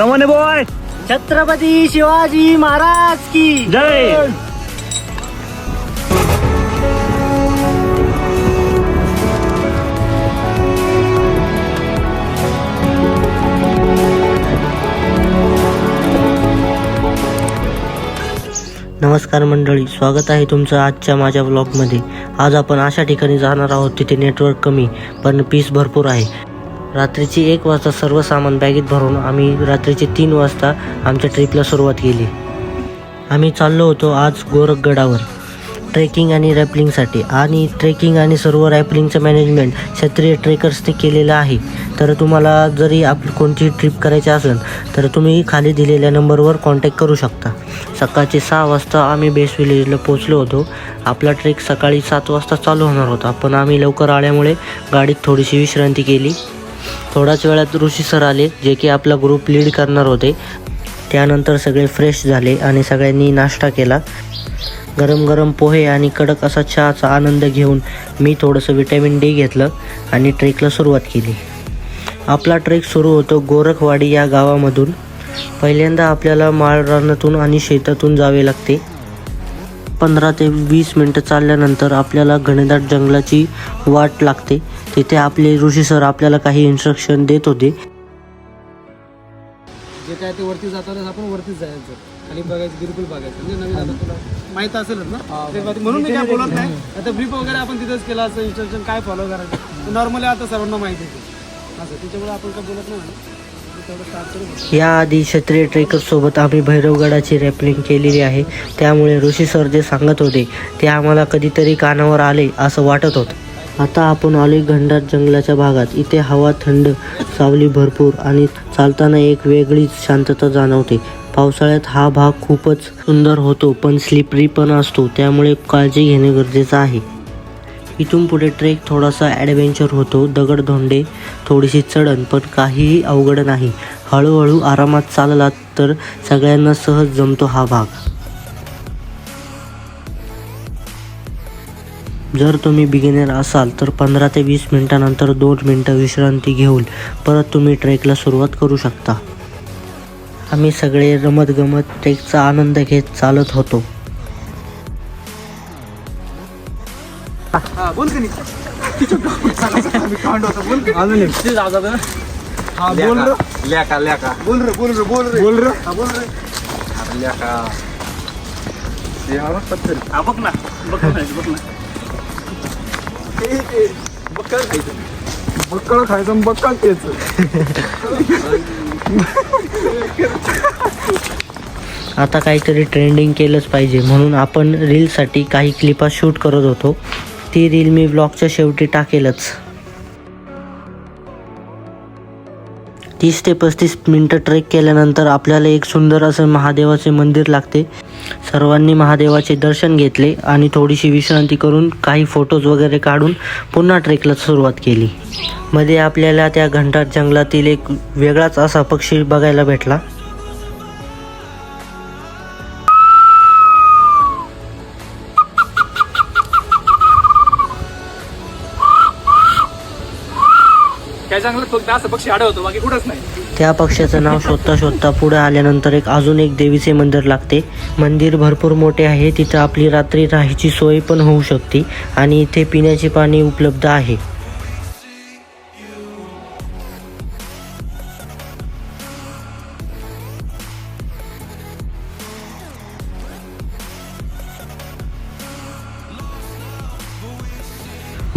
कमाने बॉय छत्रपती शिवाजी महाराज की जय. नमस्कार मंडळी स्वागत आहे तुमचं आजच्या माझ्या व्लॉगमध्ये आज आपण अशा ठिकाणी जाणार आहोत तिथे नेटवर्क कमी पण पीस भरपूर आहे. रात्रीची एक वाजता सर्व सामान बॅगेत भरून आम्ही रात्रीचे तीन वाजता आमच्या ट्रिपला सुरुवात केली. आम्ही चाललो होतो आज गोरखगडावर. ट्रेकिंग आणि रॅपलिंगसाठी. आणि ट्रेकिंग आणि सर्व रॅपलिंगचं मॅनेजमेंट क्षत्रिय ट्रेकर्सने केलेलं आहे. तर तुम्हाला जरी आपली कोणती ट्रिप करायची असेल तर तुम्ही खाली दिलेल्या नंबरवर कॉन्टॅक्ट करू शकता. सकाळचे सहा वाजता आम्ही बेस विलेजला पोचलो होतो. आपला ट्रेक सकाळी सात वाजता चालू होणार होता. पण आम्ही लवकर आल्यामुळे गाडीत थोडीशी विश्रांती केली. थोड्याच वेळात ऋषी सर आले जे की आपला ग्रुप लीड करणार होते. त्यानंतर सगळे फ्रेश झाले आणि सगळ्यांनी नाश्ता केला. गरम गरम पोहे आणि कडक असा चहाचा आनंद घेऊन मी थोडंसं विटॅमिन डी घेतलं आणि ट्रेकला सुरुवात केली. आपला ट्रेक सुरू होतो गोरखवाडी या गावामधून. पहिल्यांदा आपल्याला माळरानातून आणि शेतातून जावे लागते. पंधरा ते वीस मिनटं चालल्यानंतर आपल्याला घनदाट जंगलाची वाट लागते. तिथे आपले ऋषी सर आपल्याला काही इन्स्ट्रक्शन देत होते. जे काय ते वरती जाताना आपण वरतीच जायचं. आणि बघायचं बिलकुल बघायचं. म्हणजे नवीन आता तुला माहीत असेलच ना? ते म्हणून मी काय बोलत नाही. आता ब्रीफ वगैरे आपण तिथेच केला असं इन्स्ट्रक्शन काय फॉलो करायचं? नॉर्मली आता सर्वांना माहिती आहे. असं त्याच्यामुळे आपण काय बोलत नाही. ते तेवढं स्टार्ट करू. याआधी क्षत्रिय ट्रेकर्ससोबत आम्ही भैरवगडाची रॅपलिंग केलेली आहे. त्यामुळे ऋषी सर जे सांगत होते ते आम्हाला कधीतरी कानावर आले असं वाटत होतं. आता आपण आलोय घंडात जंगलाच्या भागात. इथे हवा थंड सावली भरपूर आणि चालताना एक वेगळीच शांतता जाणवते. पावसाळ्यात हा भाग खूपच सुंदर होतो पण स्लिपरी पण असतो त्यामुळे काळजी घेणे गरजेचं आहे. इथून पुढे ट्रेक थोडासा ॲडव्हेंचर होतो दगडधोंडे थोडीशी चढण पण काहीही अवघड नाही. हळूहळू आरामात चाललात तर सगळ्यांना सहज जमतो हा भाग. जर तुम्ही बिगिनर असाल तर पंधरा ते वीस मिनिटानंतर दोन मिनटं विश्रांती घेऊन परत तुम्ही ट्रेकला सुरुवात करू शकता. आम्ही सगळे रमत गमत ट्रेकचा आनंद घेत चालत होतो. हा बोल की ते बक्कळ खायचं बक्कळ खायचं बक्कळ खायचं आता काहीतरी ट्रेंडिंग केलंच पाहिजे. म्हणून आपण रीलसाठी काही क्लिपा शूट करत होतो. ती रील मी ब्लॉगच्या शेवटी टाकेलच. तीस ते पस्तीस मिनटं ट्रेक केल्यानंतर आपल्याला एक सुंदर असं महादेवाचे मंदिर लागते. सर्वांनी महादेवाचे दर्शन घेतले आणि थोडीशी विश्रांती करून काही फोटोज वगैरे काढून पुन्हा ट्रेकला सुरुवात केली. मध्ये आपल्याला त्या घंटाट जंगलातील एक वेगळाच असा पक्षी बघायला भेटला. त्या जंगलात फक्त असं पक्षी आढळतो बाकी कुठंच नाही. त्या पक्ष्याचं नाव शोधता शोधता पुढे आल्यानंतर एक अजून एक देवीचे मंदिर लागते. मंदिर भरपूर मोठे आहे तिथं आपली रात्री राहायची सोय पण होऊ शकते आणि इथे पिण्याचे पाणी उपलब्ध आहे.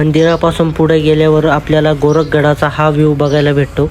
मंदिरापासून पुढे गेल्यावर आपल्याला गोरखगडाचा हा व्ह्यू बघायला भेटतो.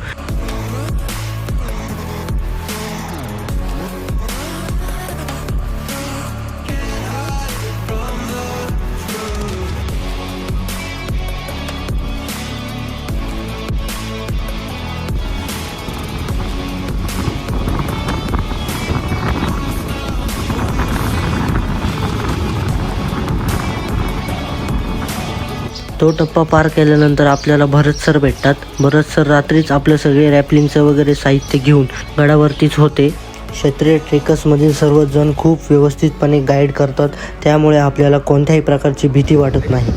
तो टप्पा पार केल्यानंतर आपल्याला भरत सर भेटतात. भरत सर रात्रीच आपलं सगळे रॅपलिंगचं वगैरे साहित्य घेऊन गडावरतीच होते. क्षेत्रीय ट्रेकर्समधील सर्वजण खूप व्यवस्थितपणे गाईड करतात. त्यामुळे आपल्याला कोणत्याही प्रकारची भीती वाटत नाही.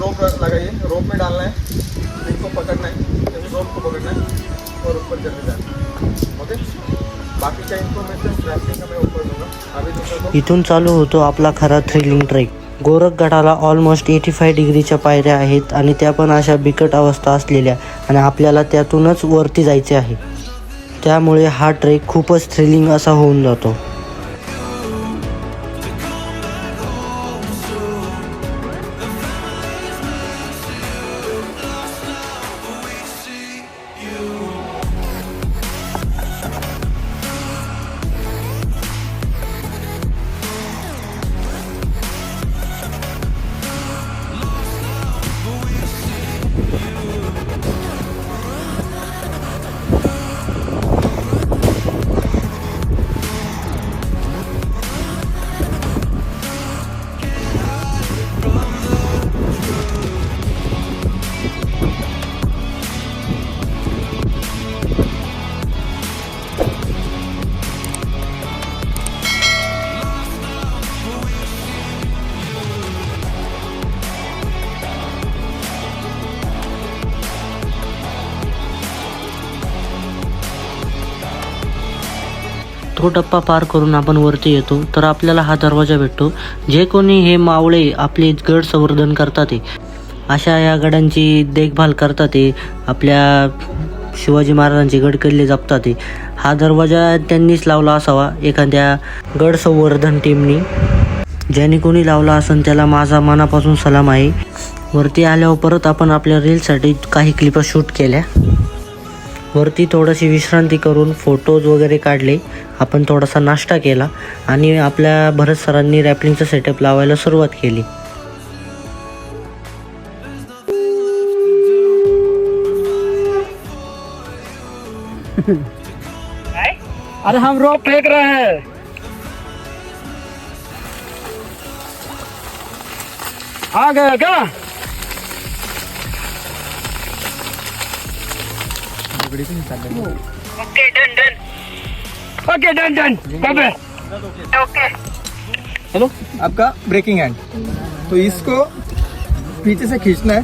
रोप लगाइए रोप में डालना है इनको पकड़ना है रोप को पकड़ना है और ऊपर चले जाना है इन्फॉर्मेशन ऊपर दूंगा इथून चालू होतो आपला खरा थ्रिलिंग ट्रेक गोरखगडाला ऑलमोस्ट एटी फाय डिग्रीच्या पायऱ्या आहेत आणि त्या पण अशा बिकट अवस्था असलेल्या आणि आपल्याला त्यातूनच वरती जायचे आहे. त्यामुळे हा ट्रेक खूपच थ्रिलिंग असा होऊन जातो. तो टप्पा पार करून आपण वरती येतो तर आपल्याला हा दरवाजा भेटतो. जे कोणी हे मावळे आपले गड संवर्धन करतात अशा या गडांची देखभाल करतात ते आपल्या शिवाजी महाराजांचे गड किल्ले जपतात ते हा दरवाजा त्यांनीच लावला असावा एखाद्या गड संवर्धन टीमनी ज्याने कोणी लावला असेल त्याला माझा मनापासून सलाम आहे. वरती आल्यावर परत आपण आपल्या रीलसाठी काही क्लिप शूट केल्या. वरती थोडीशी विश्रांती करून फोटोज वगैरे काढले. आपण थोडासा नाश्ता केला आणि आपल्या भरत सरांनी रॅपलिंगचा सेटअप लावायला सुरुवात केली. अरे हम रोप फेंक रहे हैं। आ गया क्या? Okay done done. कब है आपका ब्रेकिंग हैंड तो इसको पीछे से खींचना है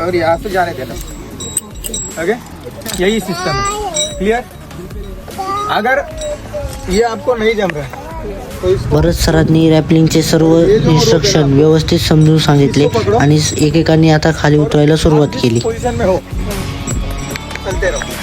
और यहाँ से जाने देना। ओके यही सिस्टम है। क्लियर अगर ये आपको नहीं जम रहा है भरत सरांनी रॅपलिंगचे सर्व इन्स्ट्रक्शन व्यवस्थित समजून सांगितले आणि एकेकाने आता खाली उतरायला सुरुवात केली. entero.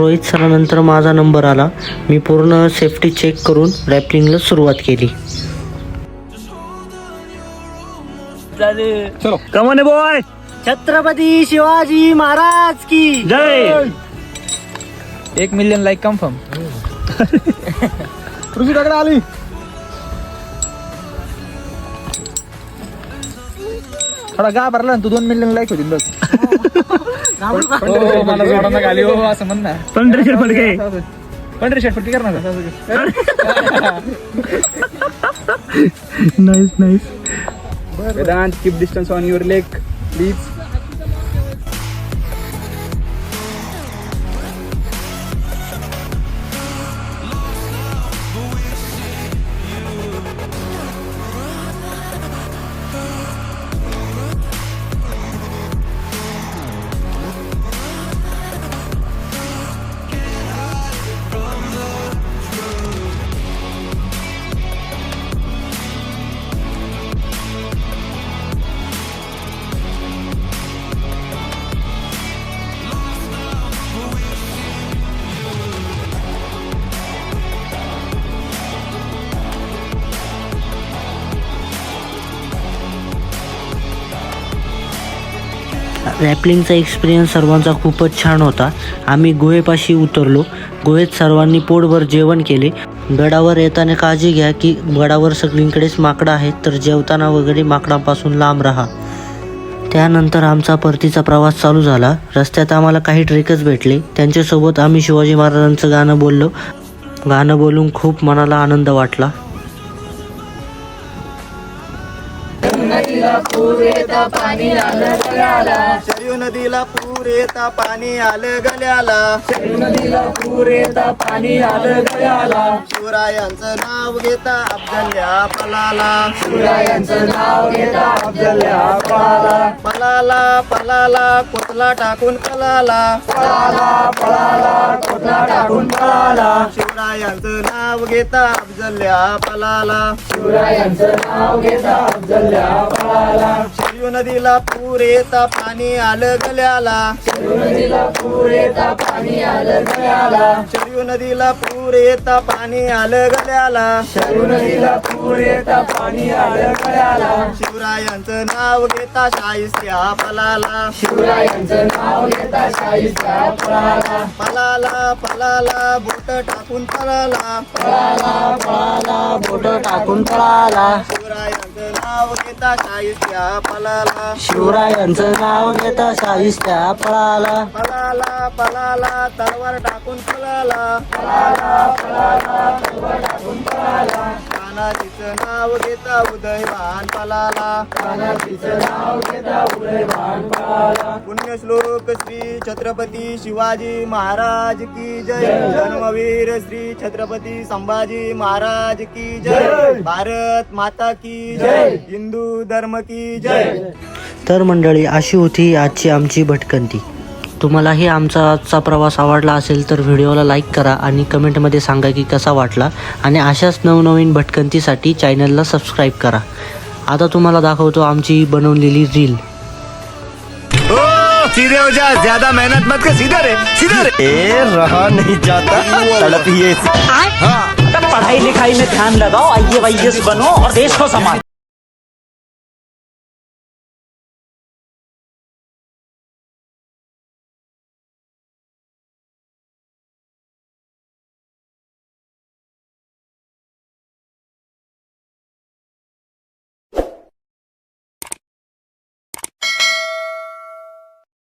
रोहित सरानंतर माझा नंबर आला. मी पूर्ण सेफ्टी चेक करून रॅपलिंगला सुरुवात केली. चलो. Come on boy Chhatrapati Shivaji Maharaj की. जय. एक मिलियन लाईक कन्फर्म काकडे आली. थोडा गा भरला ना तू दोन मिलियन लाईक होतील बस. हो, मला गाली हो असं म्हण ना पंधरा शे पड गए पंढरी शर्ट पट्टी कर ना nice nice Vedant keep distance on your leg please रॅपलिंगचा experience सर्वांचा खूपच छान होता. आम्ही गुहेपाशी उतरलो. गुहेत सर्वांनी पोटभर जेवण केले. गडावर येताना काळजी घ्या की गडावर सगळीकडेच माकडं आहेत तर जेवताना वगैरे माकडांपासून लांब राहा. त्यानंतर आमचा परतीचा प्रवास चालू झाला. रस्त्यात आम्हाला काही ट्रेकच भेटले. त्यांच्यासोबत आम्ही शिवाजी महाराजांचं गाणं बोललो. गाणं बोलून खूप मनाला आनंद वाटला. शरयू नदीला पूर येता पाणी आलं गल्याला नदीला पूर येता पाणी आलं गल्याला शिवरायांचं नाव घेता अफजल्या पलाला. शिवरायांचं नाव घेता अफजल्या पलाला. पलाला पलाला कोतला टाकून पलाला. पलाला पलाला कोतला टाकून पलाला. शिवरायांचं नाव घेता अफजल्या पलाला. शिवरायांचं नाव घेता अफजल्या पलाला. शरयू नदीला पूर येता पाणी आलं गल्याला. नदीला पूर येता पाणी आलं गल्याला. शरयू नदीला पूर येता पाणी आलं गल्याला. शरयू नदीला पूर येता पाणी आलं गल्याला. शिवरायांचं नाव घेता शाहिस्त्या पलाला शिवरायांचं नाव घेता शाहिस्त्या पलाला पलाला पलाला बोट टाकून पलाला पलाला पलाला बोट टाकून पलाला शिवरायांचं नाव घेता शाहिस्त्या पलाला शिवरायांचं नाव घेता शाहिस्त्या पळाला पलाला पलाला तलवार टाकून पलाला पलाला तलवार टाकून पलाला तानाजीचं नाव घेता उदयवान पलाला तानाजीचं नाव घेता उदयवान पलाला पुण्यश्लोक श्री छत्रपती शिवाजी महाराज की जय. धर्मवीर श्री छत्रपती संभाजी महाराज की जय. भारत माता की जय. हिंदू धर्म की जय. तर मंडळी अशी होती आजची आमची भटकंती. तुम्हालाही आमचा आजचा प्रवास आवडला असेल तर व्हिडिओला लाईक करा आणि कमेंटमध्ये सांगा की कसा वाटला. आणि अशाच नवनवीन भटकंतीसाठी चॅनलला सबस्क्राईब करा. आता तुम्हाला दाखवतो आमची बनवलेली रील. सीधे हो जा ज्यादा मेहनत मत कर सीधा रे सीधा रे. ए, रहा नहीं जाता तड़प ही ऐसी पढ़ाई लिखाई में ध्यान लगाओ आई बनो और देश को संभाल।